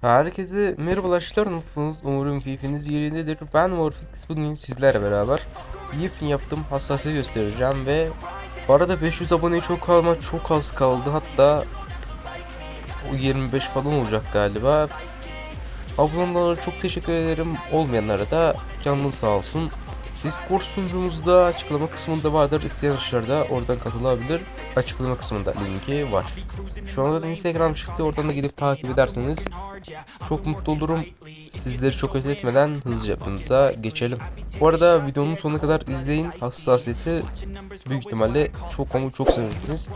Herkese merhabalar arkadaşlar nasılsınız? Umarım keyfiniz yerindedir. Ben Morfix bugün sizlerle beraber yepyeni yaptığım hassasiyet göstereceğim ve bu arada 500 abone çok kalma çok az kaldı hatta o 25 falan olacak galiba. Abone olanlara çok teşekkür ederim. Olmayanlara da canınız sağ olsun. Discord sunucumuzda açıklama kısmında vardır. İsteyen dışarıda oradan katılabilir. Açıklama kısmında linki var. Şu anda da Instagram çıktı. Oradan da gidip takip ederseniz çok mutlu olurum. Sizleri çok ötetmeden hızlıca yapımıza geçelim. Bu arada videonun sonuna kadar izleyin. Hassasiyeti büyük ihtimalle çok ama çok seversiniz.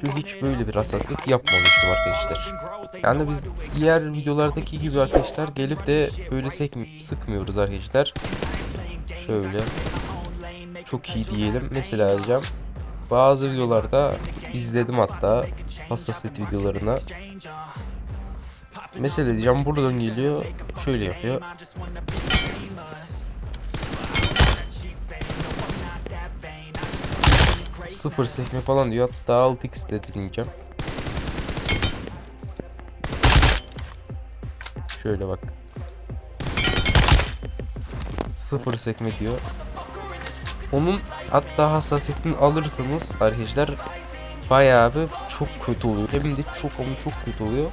Çünkü hiç böyle bir hassasiyet yapmamıştım arkadaşlar. Yani biz diğer videolardaki gibi arkadaşlar gelip de böyle sıkmıyoruz arkadaşlar. Şöyle. Çok iyi diyelim. Mesela diyeceğim. Bazı videolarda izledim hatta hassasiyet videolarına. Mesela diyeceğim buradan geliyor. Şöyle yapıyor. Sıfır sekme falan diyor. Hatta 6x de deneyeceğim. Şöyle bak. Sıfır sekme diyor. Onun hatta hassasiyetini alırsanız arkadaşlar bayağı bir çok kötü oluyor. Hem de çok ama çok kötü oluyor.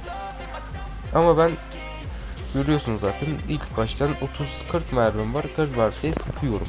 Ama ben görüyorsunuz zaten ilk baştan 30-40 mermim var. 40 mermide sıkıyorum.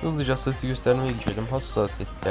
Hızlıca hassasiyeti göstermeye geçelim. Hassasiyette.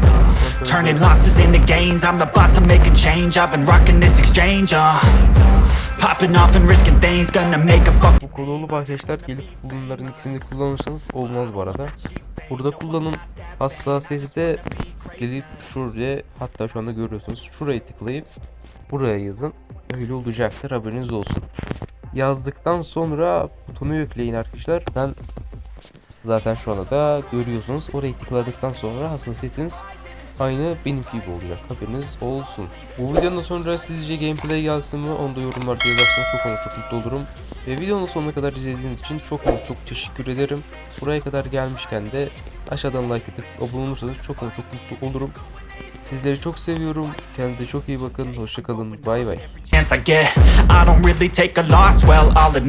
Turning losses into gains, I'm the boss, I'm making change I've been rocking this exchange, uh Popping off and risking things, gonna make a fuck Bu kolu olup arkadaşlar gelip bunların ikisini kullanırsanız olmaz bu arada. Burada kullanın hassasiyeti de gelip şuraya hatta şu anda görüyorsunuz şurayı tıklayıp buraya yazın. Öyle olacaktır haberiniz olsun. Yazdıktan sonra butonu yükleyin arkadaşlar. Ben zaten şu anda da görüyorsunuz. Orayı tıkladıktan sonra hassasiyetiniz aynı benimki gibi olacak. Haberiniz olsun. Bu videonun sonra sizce gameplay gelsin mi? Onu da yorumlarda yazarsanız çok ama çok mutlu olurum. Ve videonun sonuna kadar izlediğiniz için çok ama çok teşekkür ederim. Buraya kadar gelmişken de aşağıdan like atıp abone olursanız çok ama çok mutlu olurum. Sizleri çok seviyorum. Kendinize çok iyi bakın. Hoşçakalın. Bay bay.